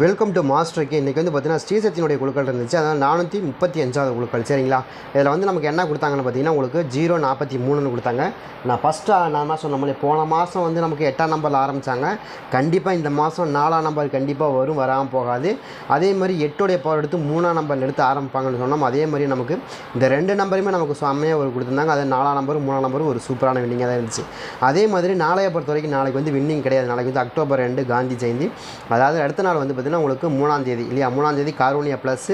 Welcome to மாஸ்டருக்கு இன்றைக்கி வந்து பார்த்தீங்கன்னா ஸ்ரீசக்தியினுடைய குழுக்கள் இருந்துச்சு. அதனால் நானூற்றி முப்பத்தி அஞ்சாவது குழுக்கள். சரிங்களா? இதில் வந்து நமக்கு என்ன கொடுத்தாங்கன்னு பார்த்தீங்கன்னா உங்களுக்கு ஜீரோ நாற்பத்தி மூணுன்னு கொடுத்தாங்க. நான் ஃபஸ்ட்டு நான் என்ன சொன்ன மாதிரி போன மாதம் வந்து நமக்கு எட்டாம் நம்பரில் ஆரம்பித்தாங்க கண்டிப்பாக இந்த மாதம் நாலாம் நம்பர் கண்டிப்பாக வரும் வராமல் போகாது. அதே மாதிரி எட்டுடைய பவர் எடுத்து மூணாம் நம்பரில் எடுத்து ஆரம்பிப்பாங்கன்னு சொன்னோம். அதே மாதிரி நமக்கு இந்த ரெண்டு நம்பருமே நமக்கு செம்மையாக ஒரு கொடுத்துருந்தாங்க. அது நாலாம் நம்பரும் மூணாம் நம்பரும் ஒரு சூப்பரான வின்னிங்காக தான் இருந்துச்சு. அதே மாதிரி நாளைய பொறுத்த வரைக்கும் நாளைக்கு வந்து வின்னிங் கிடையாது. நாளைக்கு வந்து அக்டோபர் ரெண்டு காந்தி ஜெயந்தி. அதாவது அடுத்த நாள் வந்து பார்த்தீங்கன்னா உங்களுக்கு மூணாந்தேதி இல்லையா? மூணாந்தேதி தேதி ப்ளஸ்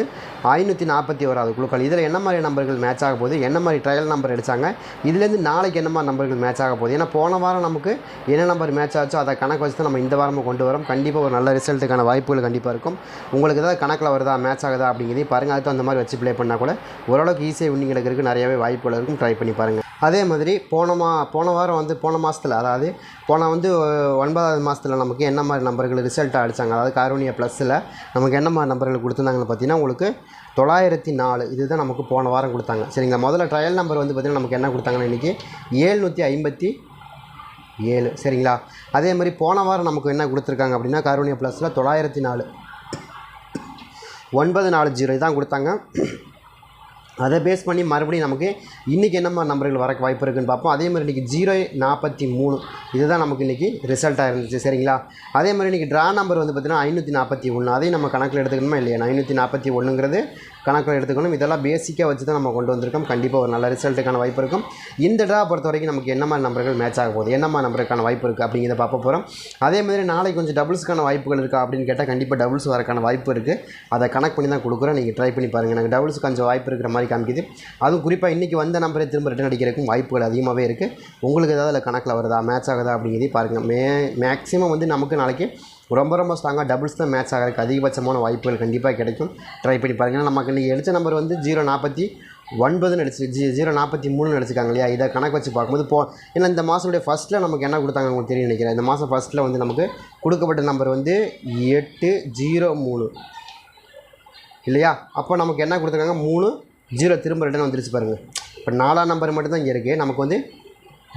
ஐநூற்றி நாற்பத்தி ஓராது குழுக்கள். இதில் என்ன மாதிரி நம்பர்கள் மேட்ச் ஆக போகுது? என்ன மாதிரி ட்ரையல் நம்பர் அடித்தாங்க இதுலேருந்து நாளைக்கு என்ன மாதிரி நம்பர்கள் மேட்ச் ஆக போகுது? ஏன்னா போன வாரம் நமக்கு என்ன நம்பர் மேட்ச் ஆச்சோ அதை கணக்கு வச்சு தான் நம்ம இந்த வாரமும் கொண்டு வரோம். கண்டிப்பாக ஒரு நல்ல ரிசல்ட்டுக்கான வாய்ப்புகள் கண்டிப்பாக இருக்கும். உங்களுக்கு ஏதாவது கணக்கில் வருதா? மேட்ச் ஆகுதா? அப்படிங்கிறதையும் பாருங்கள் அதுக்கு அந்த மாதிரி வச்சு ப்ளே பண்ணால் கூட ஓரளவுக்கு ஈஸியாக வின்னிங் எடுக்கிறதுக்கு நிறையவே வாய்ப்புகள் இருக்கும். ட்ரை பண்ணி பாருங்கள் அதே மாதிரி போன மா போன வாரம் வந்து போன மாதத்தில் அதாவது போன வந்து ஒன்பதாவது மாதத்தில் நமக்கு என்ன மாதிரி நம்பர்கள் ரிசல்ட் அடித்தாங்க அதாவது காரோனியா ப்ளஸில் நமக்கு என்ன மாதிரி நம்பர்கள் கொடுத்துருந்தாங்கன்னு பார்த்தீங்கன்னா உங்களுக்கு தொள்ளாயிரத்தி நாலு இதுதான் நமக்கு போன வாரம் கொடுத்தாங்க. சரிங்களா? முதல்ல ட்ரையல் நம்பர் வந்து பார்த்திங்கன்னா நமக்கு என்ன கொடுத்தாங்கன்னு இன்றைக்கி ஏழ்நூற்றி ஐம்பத்தி ஏழு. சரிங்களா? அதே மாதிரி போன வாரம் நமக்கு என்ன கொடுத்துருக்காங்க அப்படின்னா காரோனியா ப்ளஸில் தொள்ளாயிரத்தி நாலு. ஒன்பது நாலு ஜீரோ தான் கொடுத்தாங்க. அதை பேஸ் பண்ணி மறுபடியும் நமக்கு இன்றைக்கி என்ன நம்பர்கள் வரக்கு வாய்ப்பு இருக்குன்னு பார்ப்போம். அதே மாதிரி இன்றைக்கி ஜீரோ நாற்பத்தி மூணு. இதுதான் நமக்கு இன்றைக்கி ரிசல்ட்டாக இருந்துச்சு. சரிங்களா? அதே மாதிரி இன்றைக்கி ட்ரா நம்பர் வந்து பார்த்திங்கன்னா ஐநூற்றி நாற்பத்தி ஒன்று அதையும் நம்ம கணக்கில் எடுத்துக்கணுமா இல்லையா? ஐநூற்றி நாற்பத்தி ஒன்றுங்கிறது கணக்கில் எடுத்துக்கணும். இதெல்லாம் பேசிக்காக வச்சு தான் நம்ம கொண்டு வந்திருக்கோம். கண்டிப்பாக ஒரு நல்ல ரிசல்ட்டுக்கான வாய்ப்பு இருக்கும். இந்த ட்ரா பொறுத்த வரைக்கும் நமக்கு என்ன மாதிரி நம்பர்கள் மேட்ச் ஆக போகுது? என்ன மாதிரி நம்பருக்கான வாய்ப்பு இருக்குது அப்படிங்கிறத பார்க்க போகிறோம் அதே மாதிரி நாளைக்கு கொஞ்சம் டபுள்ஸ்க்கான வாய்ப்புகள் இருக்கா? அப்படின்னு கேட்டால் கண்டிப்பாக டபுள்ஸ் வரக்கான வாய்ப்பு இருக்குது அதை கணக்கு பண்ணி தான் கொடுக்குறோம். நீங்கள் ட்ரை பண்ணி பாருங்கள் எனக்கு டபுள்ஸ் கொஞ்சம் வாய்ப்பு இருக்கிற மாதிரி காமிக்குது. அதுவும் குறிப்பாக இன்றைக்கி வந்த நம்பரை திரும்ப ரிட்டன் அடிக்கிறதுக்கும் வாய்ப்புகள் அதிகமாகவே இருக்குது உங்களுக்கு ஏதாவது அதில் கணக்கில் வருதா? மேட்ச் ஆகுதா? அப்படிங்கிறதையும் பாருங்கள் மே மேக்ஸிமம் வந்து நமக்கு நாளைக்கு ரொம்ப ரொம்ப ஸ்ட்ராங்காக டபுள்ஸ் தான் மேட்ச் ஆகிறதுக்கு அதிகபட்சமான வாய்ப்புகள் கண்டிப்பாக கிடைக்கும். ட்ரை பண்ணி பாருங்கள் நமக்கு இன்றைக்கி எடுத்த நம்பர் வந்து ஜீரோ நாற்பத்தி ஒன்பதுன்னு அடிச்சு ஜீ ஜீரோ நாற்பத்தி மூணுன்னு அடிச்சிருக்காங்க இல்லையா? இதை கணக்கு வச்சு பார்க்கும்போது போ ஏன்னா இந்த மாதத்துடைய ஃபஸ்ட்டில் நமக்கு என்ன கொடுத்தாங்க உங்களுக்கு தெரியும் நினைக்கிறேன். இந்த மாதம் ஃபஸ்ட்டில் வந்து நமக்கு கொடுக்கப்பட்ட நம்பர் வந்து எட்டு ஜீரோ மூணு. இல்லையா? அப்போ நமக்கு என்ன கொடுத்துருக்காங்க? மூணு ஜீரோ திரும்ப ரிட்டன் வந்துருச்சு பாருங்கள் இப்போ நாலாம் நம்பர் மட்டும்தான் இங்கே இருக்குது நமக்கு வந்து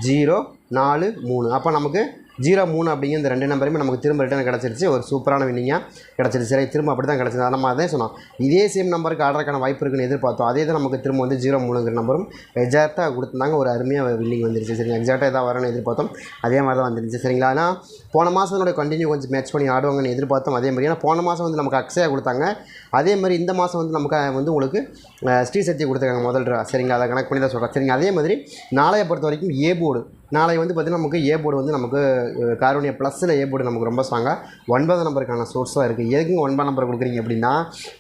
ஜீரோ நாலு மூணு. அப்போ நமக்கு ஜீரோ மூணு அப்படிங்கிற இந்த ரெண்டு நம்பருமே நமக்கு திரும்ப ரிட்டன் கிடச்சிருச்சு. ஒரு சூப்பரான வின்னிங்காக கிடச்சிருச்சு. சரி திரும்ப அப்படி தான் கிடச்சிது நம்ம அதே சொன்னோம். இதே சேம் நம்பருக்கு ஆர்டருக்கான வாய்ப்பு இருக்குன்னு எதிர்பார்த்தோம். அதே தான் நமக்கு திரும்ப வந்து ஜீரோ மூணுங்கிற நம்பரும் எக்ஸாக்டாக கொடுத்துருந்தாங்க. ஒரு அருமையாக வில்லிங் வந்துருச்சு. சரிங்க எக்ஸாக்டாக எதாவது வரணும்னு எதிர்பார்த்தோம். அதே மாதிரி தான் வந்துருச்சு. சரிங்களா? ஆனால் போன மாதத்தோட கண்டினியூ கொஞ்சம் மேட்ச் பண்ணி ஆடுவாங்கன்னு எதிர்பார்த்தோம். அதே மாதிரி. ஏன்னா போன மாதம் வந்து நமக்கு அக்ஸையாக கொடுத்தாங்க. அதே மாதிரி இந்த மாதம் வந்து நமக்கு வந்து உங்களுக்கு ஸ்ரீசக்தி கொடுத்துருக்காங்க முதல் draw. சரிங்க அதை கணக்கு பண்ணி தான் சொல்கிறேன் சரிங்க அதே மாதிரி நாளைய பொறுத்த வரைக்கும் ஏ போர்டு நாளை வந்து பார்த்திங்கன்னா நமக்கு ஏ போர்டு வந்து நமக்கு அஹ், ப்ளஸில் ஏ போர்டு நமக்கு ரொம்ப ஸ்ட்ராங்காக ஒன்பது நம்பருக்கான சோர்ஸாக இருக்குது எதுக்குங்க ஒன்பது நம்பர் கொடுக்குறீங்க அப்படின்னா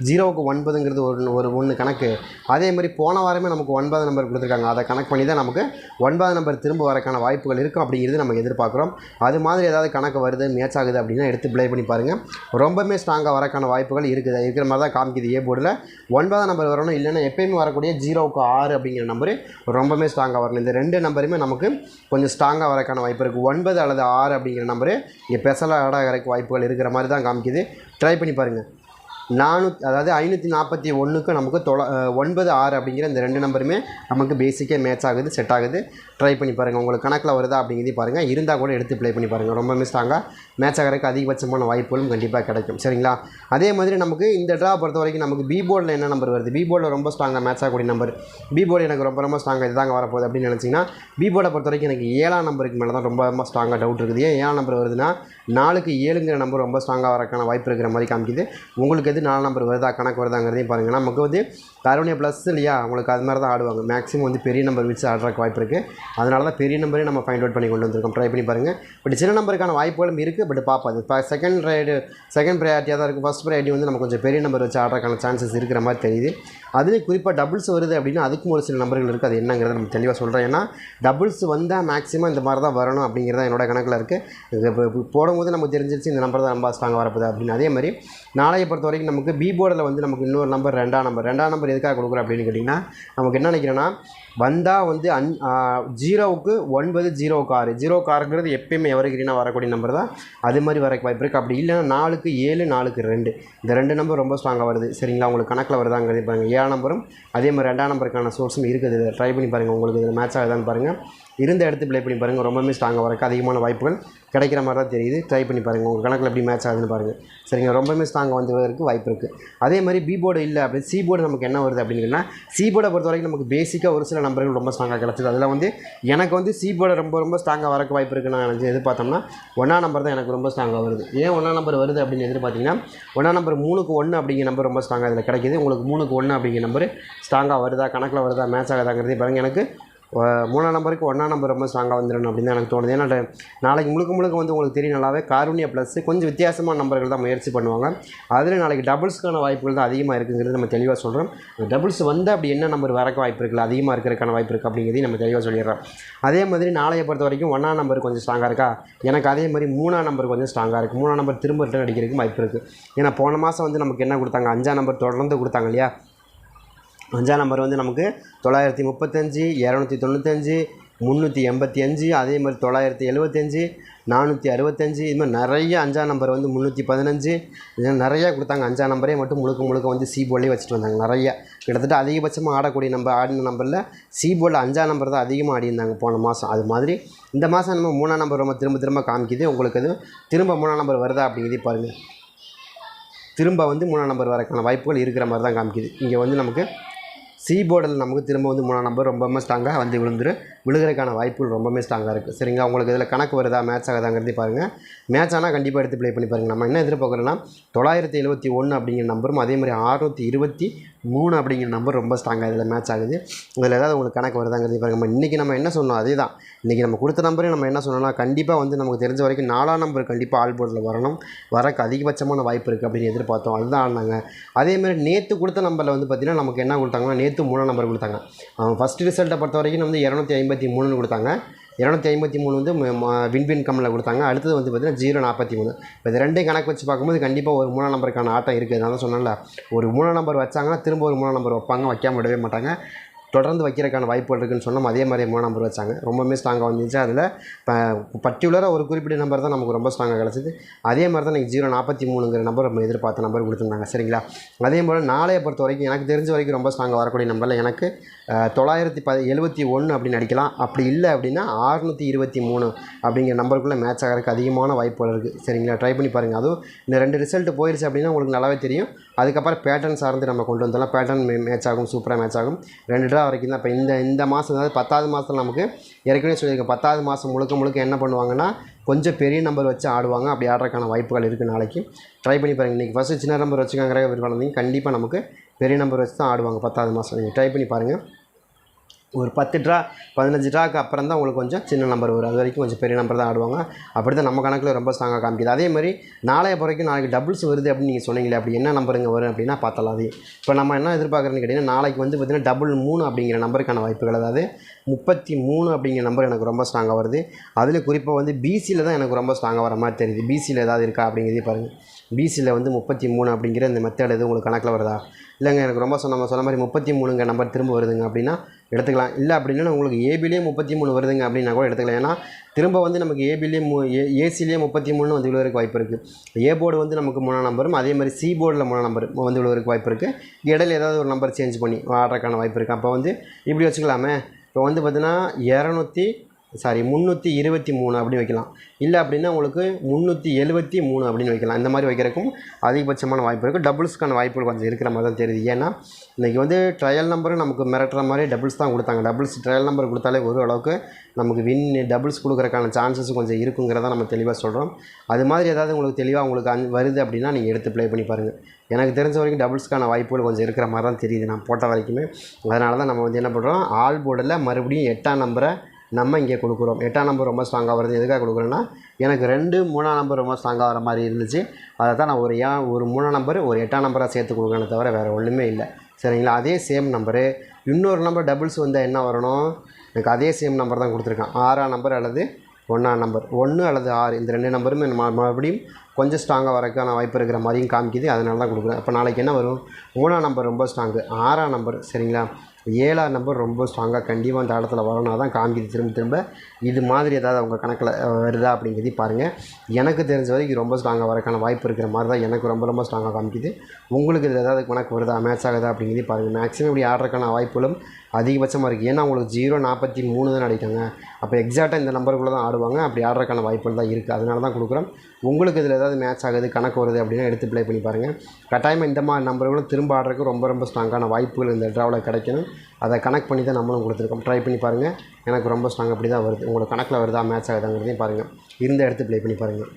ஜீரோவுக்கு ஒன்பதுங்கிறது ஒரு ஒரு ஒன்று கணக்கு. அதே மாதிரி போன வாரமே நமக்கு ஒன்பது நம்பர் கொடுத்துருக்காங்க. அதை கணக்கு பண்ணி தான் நமக்கு ஒன்பது நம்பர் திரும்ப வரக்கான வாய்ப்புகள் இருக்கும் அப்படிங்கிறது நம்ம எதிர்பார்க்குறோம். அது மாதிரி ஏதாவது கணக்கு வருது மேட்ச் ஆகுது அப்படின்னா எடுத்து ப்ளே பண்ணி பாருங்கள் ரொம்பவுமே ஸ்ட்ராங்காக வரக்கான வாய்ப்புகள் இருக்குது இருக்கிற மாதிரி தான் காமிக்குது ஏ போர்டில் ஒன்பதாம் நம்பர் வரணும் இல்லைன்னு எப்பயுமே வரக்கூடிய ஜீரோவுக்கு ஆறு அப்படிங்கிற நம்பரு ரொம்பவுமே ஸ்ட்ராங்காக வரணும். இந்த ரெண்டு நம்பருமே நமக்கு கொஞ்சம் ஸ்ட்ராங்காக வரக்கான வாய்ப்பு இருக்குது ஒன்பது அல்லது ஆறு அப்படிங்கிற நம்பரு இங்கே ஸ்பெஷலாக வாய்ப்புகள் இருக்கிற மாதிரி தான் காமிக்குது. ட்ரை பண்ணி பாருங்கள் நானூத் அதாவது ஐநூற்றி நாற்பத்தி ஒன்றுக்கு நமக்கு தொள ஒன்பது ஆறு அப்படிங்கிற இந்த ரெண்டு நம்பருமே நமக்கு பேசிக்காக மேட்ச் ஆகுது செட் ஆகுது. ட்ரை பண்ணி பாருங்கள் உங்களுக்கு கணக்கில் வருதா அப்படிங்கிறதையும் பாருங்கள் இருந்தால் கூட எடுத்து ப்ளே பண்ணி பாருங்கள் ரொம்பவே ஸ்ட்ராங்காக மேட்ச் ஆகிறதுக்கு அதிகபட்சமான வாய்ப்புகளும் கண்டிப்பாக கிடைக்கும். சரிங்களா? அதே மாதிரி நமக்கு இந்த ட்ரா பொறுத்த வரைக்கும் நமக்கு பி போர்டில் என்ன நம்பர் வருது? பி போர்டில் ரொம்ப ஸ்ட்ராங்காக மேட்ச் ஆகக்கூடிய நம்பர் பி போர்டு எனக்கு ரொம்ப ரொம்ப ஸ்ட்ராங்காக இதுதாங்க வரப்போகுது அப்படின்னு நினச்சிங்கன்னா பி போர்டை பொறுத்த வரைக்கும் எனக்கு ஏழாம் நம்பருக்கு மேலே தான் ரொம்ப ரொம்ப ஸ்ட்ராங்காக டவுட் இருக்குது. ஏன் ஏழாம் நம்பர் வருதுன்னா நாலுக்கு ஏழுங்கிற நம்பர் ரொம்ப ஸ்ட்ராங்காக வரக்கான வாய்ப்பு இருக்கிற மாதிரி காமிக்குது. உங்களுக்கு எது நாலு நம்பர் வருதா கணக்கு வருதாங்கிறதையும் பாருங்கள் நமக்கு வந்து கருணியா ப்ளஸ் இல்லையா? உங்களுக்கு அது மாதிரி தான் ஆடுவாங்க. மேக்ஸிமம் வந்து பெரிய நம்பர் வச்சு ஆடுறக்கு வாய்ப்பு இருக்குது அதனால தான் பெரிய நம்பரே நம்ம ஃபைண்ட் அவுட் பண்ணி கொண்டு வந்திருக்கோம். ட்ரை பண்ணி பாருங்கள் பட் சின்ன நம்பருக்கான வாய்ப்புகளும் இருக்குது பட் பார்ப்போம். அது இப்போ செகண்ட் ரைடு செகண்ட் ப்ரையாரிட்டியாக தான் இருக்குது ஃபஸ்ட் ப்ரையாரிட்டி வந்து நம்ம கொஞ்சம் பெரிய நம்பர் வச்சு ஆடுறக்கான சான்சஸ் இருக்கிற மாதிரி தெரியுது. அதுலேயும் குறிப்பாக டபுள்ஸ் வருது அப்படின்னா அதுக்கும் ஒரு சில நம்பர்கள் இருக்குது அது என்னங்கிறத நம்ம தெளிவாக சொல்கிறேன் ஏன்னா டபுள்ஸ் வந்தால் மேக்ஸிமம் இந்த மாதிரி தான் வரணும் அப்படிங்கிறத என்னோட கணக்கில் இருக்குது இப்போ போட வரும்போது நமக்கு தெரிஞ்சிருச்சு இந்த நம்பர் தான் ரொம்ப ஸ்ட்ராங்காக வரப்போகுது அப்படின்னு. அதே மாதிரி நாளையை பொறுத்த வரைக்கும் நமக்கு பி போர்டில் வந்து நமக்கு இன்னொரு நம்பர் ரெண்டாம் நம்பர் ரெண்டாம் நம்பர் எதுக்காக கொடுக்குறோம் அப்படின்னு கேட்டிங்கன்னா நமக்கு என்ன நினைக்கிறேன்னா வந்தால் வந்து அன் ஜீரோவுக்கு ஒன்பது ஜீரோ காரு. ஜீரோ காருங்கிறது எப்பயுமே எவர்கிரீனாக வரக்கூடிய நம்பர் தான். அது மாதிரி வரக்கு வாய்ப்பு இருக்குது அப்படி இல்லைன்னா நாலுக்கு ஏழு நாலுக்கு ரெண்டு. இந்த ரெண்டு நம்பர் ரொம்ப ஸ்ட்ராங்காக வருது. சரிங்களா? உங்களுக்கு கணக்கில் வருதாங்கிறது பாருங்கள் ஏழாம் நம்பரும் அதே மாதிரி ரெண்டாம் நம்பருக்கான சோர்ஸும் இருக்குது. இதில் ட்ரை பண்ணி பாருங்கள் உங்களுக்கு இதில் மேட்ச் ஆகுதான்னு பாருங்கள் இருந்த இடத்து ப்ளே பண்ணி பாருங்கள் ரொம்பவுமே ஸ்ட்ராங்காக வரக்கு அதிகமான வாய்ப்புகள் கிடைக்கிற மாதிரி தான் தெரியுது. ட்ரை பண்ணி பாருங்கள் உங்கள் கணக்கில் எப்படி மேட்ச் ஆகுதுன்னு பாருங்கள் சரிங்க ரொம்பவுமே ஸ்ட்ராங்காக வந்து வாய்ப்பு இருக்குது அதே மாதிரி பி போர்டு இல்லை. அப்படி சி போர்டு நமக்கு என்ன வருது அப்படின்னா சி போர்டை பொறுத்த வரைக்கும் நமக்கு பேசிக்காக ஒரு சில நம்பர்கள் ரொம்ப ஸ்ட்ராங்காக கிடச்சிது. அதில் வந்து எனக்கு வந்து சி போர்டு ரொம்ப ரொம்ப ஸ்ட்ராங்காக வரக்கு வாய்ப்பு இருக்குன்னு நான் நினச்சி எதிர்பார்த்தோம்னா ஒன்றா நம்பர் தான் எனக்கு ரொம்ப ஸ்ட்ராங்காக வருது. ஏன் ஒன்றா நம்பர் வருது அப்படின்னு எதிர்பார்த்தீங்கன்னா ஒன்றா நம்பர் மூணுக்கு ஒன்று அப்படிங்கிற நம்பர் ரொம்ப ஸ்ட்ராங்காக இதில் கிடைக்கிது. உங்களுக்கு மூணுக்கு ஒன்று அப்படிங்கிற நம்பர் ஸ்ட்ராங்காக வருதா கணக்கில் வருதா மேட்ச் ஆகுதாங்கிறதே பாருங்கள் எனக்கு மூணாம் நம்பருக்கு ஒன்றாம் நம்பர் ரொம்ப ஸ்ட்ராங்காக வந்துடணும் அப்படின்னு தான் எனக்கு தோணுது. ஏன்னா நாளைக்கு முழுக்க முழுக்க வந்து உங்களுக்கு தெரியும் நல்லாவே காரூணியா ப்ளஸ் கொஞ்சம் வித்தியாசமான நம்பர்கள் தான் முயற்சி பண்ணுவாங்க. அதில் நாளைக்கு டபுள்ஸ்க்கான வாய்ப்புகள் தான் அதிகமாக இருக்குங்கிறது நம்ம தெளிவாக சொல்கிறோம் டபுள்ஸ் வந்து அப்படி என்ன நம்பர் வரக்கு வாய்ப்பு இருக்குல்ல அதிகமாக இருக்கிறதுக்கான வாய்ப்பு இருக்குது அப்படிங்கிறதையும் நம்ம தெளிவாக சொல்லிடுறோம். அதே மாதிரி நாளைய பொறுத்த வரைக்கும் ஒன்றாம் நம்பர் கொஞ்சம் ஸ்ட்ராங்காக இருக்கா? எனக்கு அதே மாதிரி மூணாம் நம்பர் கொஞ்சம் ஸ்ட்ராங்காக இருக்குது மூணாம் நம்பர் திரும்ப ரிட்டர்ன் அடிக்கிறதுக்கு வாய்ப்பு இருக்குது ஏன்னா போன மாதம் வந்து நமக்கு என்ன கொடுத்தாங்க? அஞ்சாம் நம்பர் தொடர்ந்து கொடுத்தாங்க இல்லையா? அஞ்சாம் நம்பர் வந்து நமக்கு தொள்ளாயிரத்தி முப்பத்தஞ்சு இரநூத்தி தொண்ணூத்தஞ்சு முந்நூற்றி எண்பத்தி அஞ்சு அதே மாதிரி தொள்ளாயிரத்தி எழுபத்தஞ்சு நானூற்றி அறுபத்தஞ்சு இது மாதிரி நிறைய அஞ்சாம் நம்பர் வந்து முந்நூற்றி பதினஞ்சு இது நிறையா கொடுத்தாங்க. அஞ்சாம் நம்பரே மட்டும் முழுக்க முழுக்க வந்து சி வச்சுட்டு வந்தாங்க நிறைய. கிட்டத்தட்ட அதிகபட்சமாக ஆடக்கூடிய நம்பர் ஆடின நம்பரில் சி போர்டில் அஞ்சாம் நம்பர் தான் அதிகமாக ஆடியிருந்தாங்க போன மாதம் அது மாதிரி இந்த மாதம் நம்ம மூணாம் நம்பர் ரொம்ப திரும்ப திரும்ப காமிக்குது. உங்களுக்கு அது திரும்ப மூணாம் நம்பர் வருதா அப்படிங்கிறதே பாருங்கள் திரும்ப வந்து மூணாம் நம்பர் வரக்கான வாய்ப்புகள் இருக்கிற மாதிரி தான் காமிக்குது. இங்கே வந்து நமக்கு சி போர்டில் நமக்கு திரும்ப வந்து மூணாம் நம்பர் ரொம்பவுமே ஸ்ட்ராங்காக வந்து விழுந்துரு விழுகிறதுக்கான வாய்ப்புகள் ரொம்பவுமே ஸ்ட்ராங்காக இருக்குது சரிங்களா? உங்களுக்கு இதில் கணக்கு வருதா மேட்ச் ஆகுதாங்கிறதே பாருங்கள் மேட்ச் ஆனால் கண்டிப்பாக எடுத்து ப்ளே பண்ணி பாருங்கள் நம்ம என்ன எதிர்பார்க்குறோன்னா தொள்ளாயிரத்தி எழுபத்தி ஒன்று அப்படிங்கிற நம்பரும் அதே மாதிரி அறுநூற்றி இருபத்தி மூணு அப்படிங்கிற நம்பர் ரொம்ப ஸ்ட்ராங்காக இதில் மேட்ச் ஆகுது. இதில் ஏதாவது உங்களுக்கு கணக்கு வருதாங்கிறது பாருங்க. நம்ம இன்றைக்கி நம்ம என்ன சொன்னோம் அதே தான் இன்றைக்கி நம்ம கொடுத்த நம்பரே நம்ம என்ன சொன்னோம்னா கண்டிப்பாக வந்து நமக்கு தெரிஞ்ச வரைக்கும் நாலாம் நம்பர் கண்டிப்பாக ஆல் போர்டில் வரணும். வரக்கு அதிகபட்சமான வாய்ப்பு இருக்குது அப்படின்னு எதிர்பார்த்தோம். அதுதான் ஆடினாங்க அதேமாதிரி நேற்று கொடுத்த நம்பரில் வந்து பார்த்திங்கன்னா நமக்கு என்ன கொடுத்தாங்கன்னா நேற்று மூணாம் நம்பர் கொடுத்தாங்க. ஃபஸ்ட்டு ரிசல்ட்டை பொறுத்த வரைக்கும் வந்து இரநூத்தி ஐம்பத்தி மூணுன்னு கொடுத்தாங்க. இரநூத்தி ஐம்பத்தி மூணு வந்து வின்வின் கம்மில் கொடுத்தாங்க. அடுத்தது வந்து பார்த்திங்கன்னா ஜீரோ நாற்பத்தி மூணு. இப்போ இது ரெண்டையும் கணக்கு வச்சு பார்க்கும்போது கண்டிப்பாக ஒரு மூணாம் நம்பருக்கான ஆட்டம் இருக்குது நான் தான் சொன்னேன்ல ஒரு மூணாம் நம்பர் வச்சாங்கன்னா திரும்ப ஒரு மூணாம் நம்பர் வைப்பாங்க வைக்காம விடவே மாட்டாங்க. தொடர்ந்து வைக்கிறதுக்கான வாய்ப்புகள் இருக்குன்னு சொன்னோம். அதே மாதிரி மூணு நம்பர் வச்சாங்க. ரொம்பவுமே ஸ்ட்ராங்காக வந்துச்சு. அதில் இப்போ பர்டிகுலராக ஒரு குறிப்பிட்ட நம்பர் தான் நமக்கு ரொம்ப ஸ்ட்ராங்காக கிடச்சிது. அதே மாதிரி தான் எனக்கு ஜீரோ நாற்பத்தி மூணுங்கிற நம்பர் நம்ம எதிர்பார்த்த நம்பர் கொடுத்துருந்தாங்க. சரிங்களா? அதே போல் நாளைய பொறுத்த வரைக்கும் எனக்கு தெரிஞ்ச வரைக்கும் ரொம்ப ஸ்ட்ராங்காக வரக்கூடிய நம்பரில் எனக்கு தொள்ளாயிரத்தி ப எழுபத்தி ஒன்று அப்படின்னு அடிக்கலாம் அப்படி இல்லை அப்படின்னா ஆறுநூற்றி இருபத்தி மூணு அப்படிங்கிற நம்பருக்குள்ளே மேட்ச் ஆகிறதுக்கு அதிகமான வாய்ப்புகள் இருக்குது சரிங்களா? ட்ரை பண்ணி பாருங்கள் அதுவும் இந்த ரெண்டு ரிசல்ட் போயிடுச்சு அப்படின்னா உங்களுக்கு நல்லாவே தெரியும். அதுக்கப்புறம் பேட்டர்ன் சார்ந்து நம்ம கொண்டு வந்தோம்னா பேட்டர்ன் மேட்ச் ஆகும். சூப்பராக மேட்ச் ஆகும். ரெண்டு ட்ரா வரைக்கும் தான். இப்போ இந்த இந்த மாதம் அதாவது பத்தாவது மாதத்தில் நமக்கு ஏற்கனவே சொல்லியிருக்கேன் பத்தாவது மாதம் முழுக்க முழுக்க என்ன பண்ணுவாங்கன்னா கொஞ்சம் பெரிய நம்பர் வச்சு ஆடுவாங்க. அப்படி ஆடுறதுக்கான வாய்ப்புகள் இருக்குது நாளைக்கு. ட்ரை பண்ணி பாருங்கள் இன்றைக்கி ஃபஸ்ட்டு சின்ன நம்பர் வச்சுக்காங்கிற விருப்பம் கண்டிப்பாக நமக்கு பெரிய நம்பர் வச்சு தான் ஆடுவாங்க பத்தாவது மாதம் நீங்கள் ட்ரை பண்ணி பாருங்கள் ஒரு பத்து ட்ரா பதினஞ்சு ட்ராக்கு அப்புறம் தான் உங்களுக்கு கொஞ்சம் சின்ன நம்பர் வரும். அது வரைக்கும் கொஞ்சம் பெரிய நம்பர் தான் ஆடுவாங்க. அப்படி தான் நம்ம கணக்கில் ரொம்ப ஸ்ட்ராங்காக காமிக்குது. அதே மாதிரி நாளைய வரைக்கும் நாளைக்கு டபுள்ஸ் வருது அப்படின்னு நீங்கள் சொன்னீங்களே அப்படி என்ன நம்பருங்க வரும் அப்படின்னா பார்த்தலாம் அது இப்போ நம்ம என்ன எதிர்பார்க்குறேன்னு கேட்டிங்கன்னா நாளைக்கு வந்து பார்த்திங்கன்னா டபுள் மூணு அப்படிங்கிற நம்பருக்கான வாய்ப்புகள் அதாவது முப்பத்தி மூணு அப்படிங்கிற நம்பர் எனக்கு ரொம்ப ஸ்ட்ராங்காக வருது. அதில் குறிப்பாக வந்து பிசியில் தான் எனக்கு ரொம்ப ஸ்ட்ராங்காக வர மாதிரி தெரியுது. பிசியில் ஏதாவது இருக்கா அப்படிங்கிறதே பாருங்கள் பிசியில் வந்து முப்பத்தி மூணு அப்படிங்கிற இந்த மெத்தட் எதுவும் உங்களுக்கு கணக்கில் வருதா? இல்லைங்க எனக்கு ரொம்ப சொன்ன நம்ம சொன்ன மாதிரி முப்பத்தி மூணுங்க நம்பர் திரும்ப வருதுங்க அப்படின்னா எடுத்துக்கலாம். இல்லை அப்படின்னா உங்களுக்கு ஏபிலேயே முப்பத்தி மூணு வருதுங்க அப்படின்னா கூட எடுத்துக்கலாம். ஏன்னா திரும்ப வந்து நமக்கு ஏபிலேயே மூ ஏ ஏசிலேயே முப்பத்தி மூணு வந்து விழுவதற்கு வாய்ப்பு இருக்குது ஏ போர்டு வந்து நமக்கு மூணாம் நம்பரும் அதே மாதிரி சி போர்டில் மூணாம் நம்பர் வந்து விழுவதற்கு வாய்ப்பு இருக்குது இடையில ஏதாவது ஒரு நம்பர் சேஞ்ச் பண்ணி ஆடுறதுக்கான வாய்ப்பு இருக்குது அப்போ வந்து இப்படி வச்சுக்கலாமே. இப்போ வந்து பார்த்தீங்கன்னா இரநூத்தி சாரி முந்நூற்றி இருபத்தி மூணு அப்படி வைக்கலாம். இல்லை அப்படின்னா உங்களுக்கு முந்நூற்றி எழுபத்தி மூணு அப்படின்னு வைக்கலாம். இந்த மாதிரி வைக்கிறக்கும் அதிகபட்சமான வாய்ப்பு இருக்குது டபுள்ஸ்க்கான வாய்ப்புகள் கொஞ்சம் இருக்கிற மாதிரி தான் தெரியுது. ஏன்னா இன்றைக்கி வந்து ட்ரையல் நம்பரும் நமக்கு மிரட்டுற மாதிரி டபுள்ஸ் தான் கொடுத்தாங்க. டபுள்ஸ் ட்ரையல் நம்பர் கொடுத்தாலே ஒரு அளவுக்கு நமக்கு வின் டபுள்ஸ் கொடுக்குறக்கான சான்சஸ் கொஞ்சம் இருக்குங்கிறத நம்ம தெளிவாக சொல்கிறோம் அது மாதிரி ஏதாவது உங்களுக்கு தெளிவாக உங்களுக்கு அந் வருது அப்படின்னா நீங்கள் எடுத்து ப்ளே பண்ணி பாருங்கள் எனக்கு தெரிஞ்ச வரைக்கும் டபுள்ஸ்க்கான வாய்ப்புகள் கொஞ்சம் இருக்கிற மாதிரி தான் தெரியுது. நான் போட்ட வரைக்குமே. அதனால தான் நம்ம வந்து என்ன பண்ணுறோம் ஆல் போர்டில் மறுபடியும் எட்டாம் நம்பரை நம்ம இங்கே கொடுக்குறோம். எட்டாம் நம்பர் ரொம்ப ஸ்ட்ராங்காக வருது. எதுக்காக கொடுக்குறோன்னா எனக்கு ரெண்டு மூணாம் நம்பர் ரொம்ப ஸ்ட்ராங்காக வர மாதிரி இருந்துச்சு. அதை தான் நான் ஒரு ஏன் ஒரு மூணாம் நம்பர் ஒரு எட்டாம் நம்பராக சேர்த்து கொடுக்குறேனே தவிர வேறு ஒன்றுமே இல்லை. சரிங்களா? அதே சேம் நம்பரு இன்னொரு நம்பர் டபுள்ஸ் வந்தால் என்ன வரணும்? எனக்கு அதே சேம் நம்பர் தான் கொடுத்துருக்கேன். ஆறாம் நம்பர் அல்லது ஒன்றாம் நம்பர் ஒன்று அல்லது ஆறு. இந்த ரெண்டு நம்பருமே மறுபடியும் கொஞ்சம் ஸ்ட்ராங்காக வரக்கான வாய்ப்பு இருக்கிற மாதிரியும் காமிக்குது. அதனால தான் கொடுக்குறேன். இப்போ நாளைக்கு என்ன வரும்? மூணாம் நம்பர் ரொம்ப ஸ்ட்ராங்கு ஆறாம் நம்பர் சரிங்களா? ஏழாம் நம்பர் ரொம்ப ஸ்ட்ராங்காக கண்டிப்பாக அந்த இடத்துல வரணும் தான் காமிக்குது திரும்ப திரும்ப இது மாதிரி ஏதாவது அவங்க கணக்கில் வருதா அப்படிங்கிறதி பாருங்கள் எனக்கு தெரிஞ்ச வரைக்கும் ரொம்ப ஸ்ட்ராங்காக வரக்கான வாய்ப்பு இருக்கிற மாதிரி தான் எனக்கு ரொம்ப ரொம்ப ஸ்ட்ராங்காக காமிக்குது உங்களுக்கு இது ஏதாவது கணக்கு வருதா? மேட்ச் ஆகுதா அப்படிங்கிறதே பாருங்கள் மேக்ஸிமம் இப்படி ஆடுறதுக்கான வாய்ப்புகளும் அதிகபட்சமாக இருக்குது ஏன்னா உங்களுக்கு ஜீரோ நாற்பத்தி மூணு தான் அடிக்காங்க அப்போ எக்ஸாக்டாக இந்த நம்பருக்குள்ளே தான் ஆடுவாங்க. அப்படி ஆடுறதுக்கான வாய்ப்புகள் தான் இருக்குது அதனால தான் கொடுக்குறோம். உங்களுக்கு இதில் ஏதாவது மேட்ச் ஆகுது கணக்கு வருது அப்படின்னா எடுத்து ப்ளே பண்ணி பாருங்கள் கட்டாயமாக இந்த மாதிரி நம்பர்களும் திரும்ப ஆடுறதுக்கு ரொம்ப ரொம்ப ஸ்ட்ராங்கான வாய்ப்புகள் இந்த ட்ராவில் கிடைக்கணும். அதை கனெக்ட் பண்ணி தான் நம்மளும் கொடுத்துருக்கோம். ட்ரை பண்ணி பாருங்கள் எனக்கு ரொம்ப ஸ்ட்ராங் அப்படி தான் வருது. உங்களுக்கு கணக்கில் வருதா மேட்ச் ஆகுதாங்கிறதையும் பாருங்கள் இருந்த எடுத்து ப்ளே பண்ணி பாருங்கள்